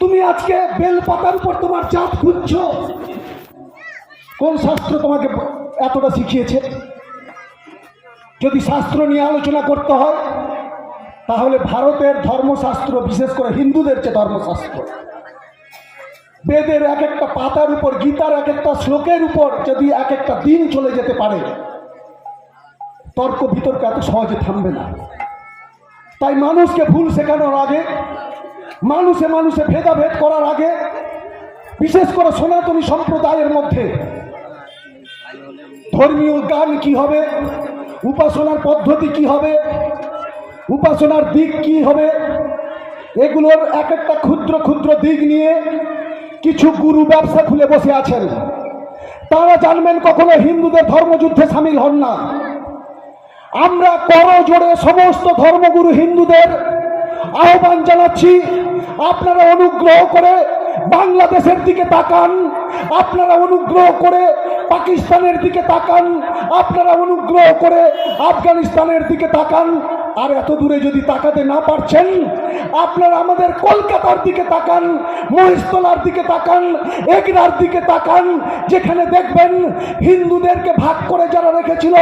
তুমি আজকে বেল পাতার উপর তোমার চাঁদ খুঁজছ? কোন শাস্ত্র তোমাকে এতটা শিখিয়েছে? যদি শাস্ত্র নিয়ে আলোচনা করতে হয়, তাহলে ভারতের ধর্মশাস্ত্র, বিশেষ করে হিন্দুদের যে ধর্মশাস্ত্র, বেদের এক একটা পাতার উপর, গীতার এক একটা শ্লোকের উপর যদি এক একটা দিন চলে যেতে পারে, তর্ক বিতর্ক এত সহজে থামবে না। তাই মানুষকে ভুল শেখানোর আগে মানুষে মানুষে ভেদাভেদ করার আগে, বিশেষ করে সনাতনী সম্প্রদায়ের মধ্যে ধর্মীয় গান কি হবে? উপাসনার পদ্ধতি কি হবে? উপাসনার দিক কি হবে? এগুলোর এক একটা ক্ষুদ্র ক্ষুদ্র দিক নিয়ে কিছু গুরু ব্যবসা খুলে বসে আছেন। তারা জানবেন কখনো হিন্দুদের ধর্মযুদ্ধে সামিল হন না। আমরা কর জোড়ে সমস্ত ধর্মগুরু হিন্দুদের আহ্বান জানাচ্ছি আপনারা অনুগ্রহ করে বাংলাদেশের দিকে তাকান। আপনারা অনুগ্রহ করে পাকিস্তানের দিকে তাকান। আপনারা অনুগ্রহ করে আফগানিস্তানের দিকে তাকান। আর এত দূরে যদি তাকাতে না পারছেন, আপনারা আমাদের কলকাতার দিকে তাকান মহিষতলার দিকে তাকান, এগরার দিকে তাকান, যেখানে দেখবেন হিন্দুদেরকে ভাগ করে যারা রেখেছিল,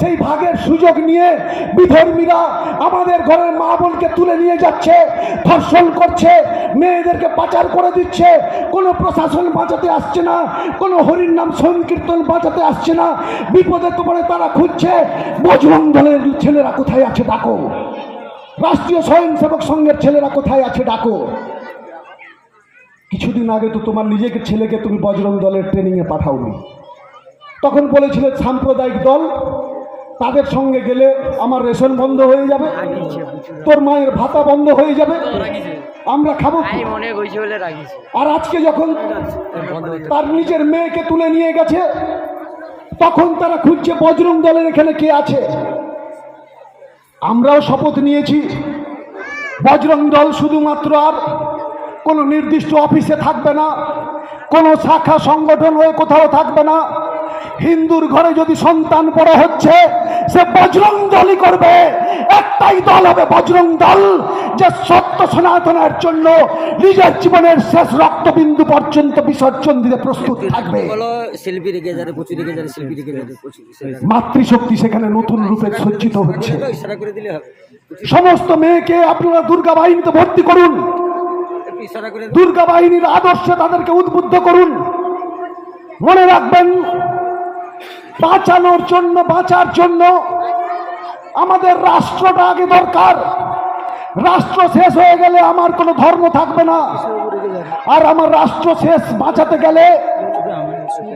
সেই ভাগের সুযোগ নিয়ে বিধর্মীরা আমাদের ঘরের মা বোনকে তুলে নিয়ে যাচ্ছে, ধর্ষণ করছে, মেয়েদেরকে পাচার করে দিচ্ছে, কোনো প্রশাসন বাঁচাতে আসছে না, কোনো হরির নাম সংকীর্তন বাঁচাতে আসছে না, বিপদে তো পড়ে তারা খুঁজছে বজরং দলের ছেলেরা কোথায় আছে, ডাকো। রাষ্ট্রীয় স্বয়ংসেবক সংঘের ছেলেরা কোথায় আছে, ডাকো। কিছুদিন আগে তো তোমার নিজেকে ছেলেকে তুমি বজরং দলের ট্রেনিংয়ে পাঠাওনি। তখন বলেছিলে সাম্প্রদায়িক দল, তাদের সঙ্গে গেলে আমার রেশন বন্ধ হয়ে যাবে, তোর মায়ের ভাতা বন্ধ হয়ে যাবে, আমরা খাব আর আজকে যখন তার নিজের মেয়েকে তুলে নিয়ে গেছে, তখন তারা খুঁজছে বজরং দলের এখানে কে আছে। আমরাও শপথ নিয়েছি। বজরং দল শুধুমাত্র আর কোনো নির্দিষ্ট অফিসে থাকবে না, কোনো শাখা সংগঠন হয়ে কোথাও থাকবে না। হিন্দুর ঘরে যদি সন্তান বড় হচ্ছে সে বজরং দলই করবে। একটাই দল হবে বজরং দল যে সত্য সনাতনের জন্য নিজের জীবনের শেষ রক্তবিন্দু পর্যন্ত বিসর্জন দিতে প্রস্তুত থাকবে। মাতৃশক্তি সেখানে নতুন রূপে সজ্জিত হচ্ছে। সমস্ত মেয়েকে আপনারা দুর্গা বাহিনীতে ভর্তি করুন। দুর্গা বাহিনীর আদর্শে তাদেরকে উদ্বুদ্ধ করুন। মনে রাখবেন বাঁচানোর জন্য, বাঁচার জন্য আমাদের রাষ্ট্রটা আগে দরকার। রাষ্ট্র শেষ হয়ে গেলে আমার কোনো ধর্ম থাকবে না। আর আমার রাষ্ট্র শেষ বাঁচাতে গেলে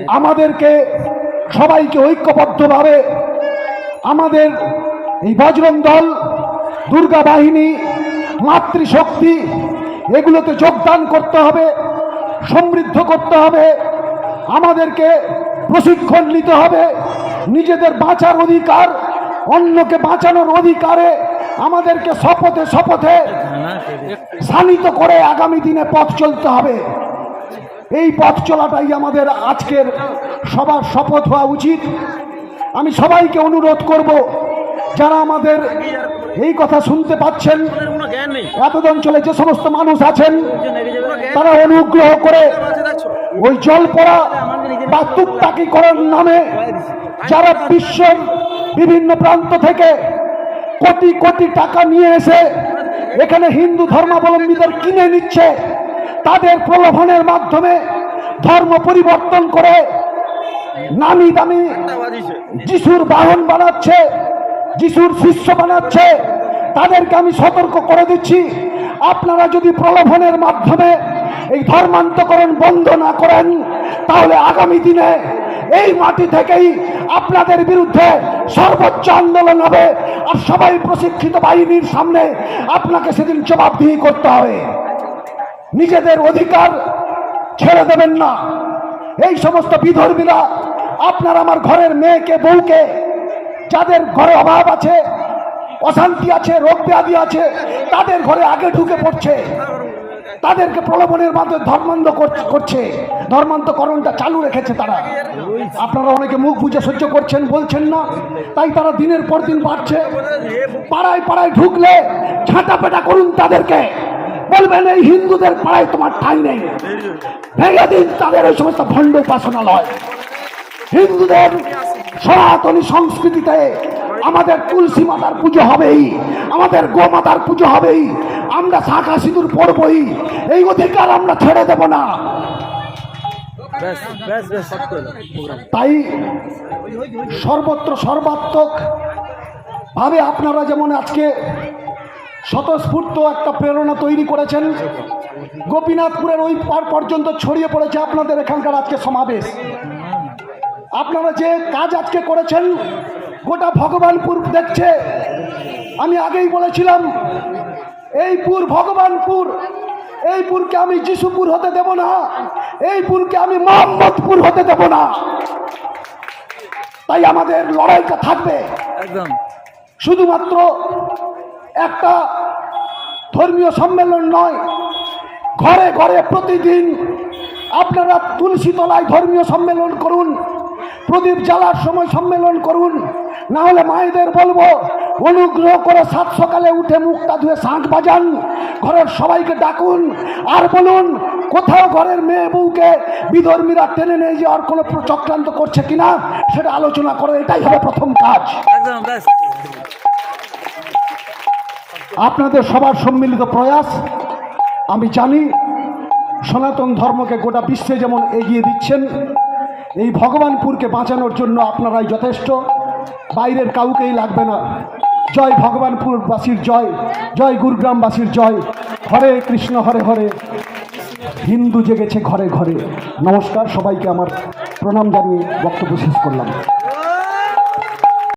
আমাদেরকে সবাইকে ঐক্যবদ্ধভাবে আমাদের এই বজরং দল, দুর্গা বাহিনী, মাতৃশক্তি, এগুলোতে যোগদান করতে হবে, সমৃদ্ধ করতে হবে। আমাদেরকে প্রশিক্ষণ নিতে হবে। নিজেদের বাঁচার অধিকার, অন্যকে বাঁচানোর অধিকারে আমাদেরকে শপথে শপথে শানিত করে আগামী দিনে পথ চলতে হবে। এই পথ চলাটাই আমাদের আজকের সবার শপথ হওয়া উচিত। আমি সবাইকে অনুরোধ করব, যারা আমাদের এই কথা শুনতে পাচ্ছেন এতদ অঞ্চলে যে সমস্ত মানুষ আছেন, তারা অনুগ্রহ করে ওই জল পড়া বা তুকতাকি করার নামে যারা বিশ্বের বিভিন্ন প্রান্ত থেকে কোটি কোটি টাকা নিয়ে এসে এখানে হিন্দু ধর্মাবলম্বীদের কিনে নিচ্ছে, তাদের প্রলোভনের মাধ্যমে ধর্ম পরিবর্তন করে নামি দামি যিশুর বাহন বানাচ্ছে, যিশুর শিষ্য বানাচ্ছে, তাদেরকে আমি সতর্ক করে দিচ্ছি। আপনারা যদি প্রলোভনের মাধ্যমে এই ধর্মান্তকরণ বন্ধ না করেন, তাহলে আগামী দিনে এই মাটি থেকেই আপনাদের বিরুদ্ধে সর্বোচ্চ আন্দোলন হবে। আর সবাই প্রশিক্ষিত বাহিনীর সামনে আপনাকে সেদিন জবাবদিহি করতে হবে। নিজেদের অধিকার ছেড়ে দেবেন না। এই সমস্ত বিধর্মীরা, আপনার আমার ঘরের মেয়েকে, বউকে, যাদের ঘরে অভাব আছে, অশান্তি আছে, রোগ ব্যাধি আছে, তাদের ঘরে আগে ঢুকে পড়ছে। তাদেরকে প্রলোভনের মাধ্যমে ধর্মান্ত কর- করছে। ধর্মান্তকরণটা চালু রেখেছে তারা। আপনারা অনেকে মুখ বুঝে সহ্য করছেন, বলছেন না। তাই তারা দিনের পর দিন বাড়ছে। পাড়ায় পাড়ায় ঢুকলে ঝাঁটা পেটা করুন তাদেরকে। বলবেন, এই হিন্দুদের পাড়ায় তোমার ঠাঁই নেই। ভেঙে দিন তাদের ওই সমস্ত ভণ্ড উপাসনালয়। হিন্দুদের সনাতনী সংস্কৃতিতে আমাদের তুলসী মাতার পুজো হবেই, আমাদের গোমাতার পুজো হবেই আমরা শাখা সিঁদুর পড়বই। এই অধিকার আমরা ছেড়ে দেব না। তাই সর্বত্র সর্বাত্মক ভাবে আপনারা যেমন আজকে স্বতঃস্ফূর্ত একটা প্রেরণা তৈরি করেছেন গোপীনাথপুরের ওই পার পর্যন্ত ছড়িয়ে পড়েছে আপনাদের এখানকার আজকে সমাবেশ। আপনারা যে কাজ আজকে করেছেন গোটা ভগবানপুর দেখছে। আমি আগেই বলেছিলাম এই পুর ভগবানপুর এই পুরকে আমি যিশুপুর হতে দেব না। এই পুরকে আমি মোহাম্মদপুর হতে দেব না। তাই আমাদের লড়াইটা থাকবে। একদম। শুধুমাত্র একটা ধর্মীয় সম্মেলন নয় ঘরে ঘরে প্রতিদিন আপনারা তুলসী তলায় ধর্মীয় সম্মেলন করুন। প্রদীপ জ্বালার সময় সম্মেলন করুন। না হলে মায়েদের বলব অনুগ্রহ করে সাত সকালে উঠে মুখটা ধুয়ে শাঁখ বাজান। ঘরের সবাইকে ডাকুন আর বলুন কোথাও ঘরের মেয়ে বউকে বিধর্মীরা টেনে নিয়ে যাওয়ার কোনো চক্রান্ত করছে কিনা সেটা আলোচনা করে এটাই হবে প্রথম কাজ। আপনাদের সবার সম্মিলিত প্রয়াস আমি জানি সনাতন ধর্মকে গোটা বিশ্বে যেমন এগিয়ে দিচ্ছেন এই ভগবানপুরকে বাঁচানোর জন্য আপনারাই যথেষ্ট। বাইরের কাউকেই লাগবে না। জয় ভগবানপুরবাসীর জয় জয় গুরুগ্রামবাসীর জয়। হরে কৃষ্ণ, হরে হরে। হিন্দু জেগেছে ঘরে ঘরে। নমস্কার, সবাইকে আমার প্রণাম জানিয়ে বক্তব্য শেষ করলাম।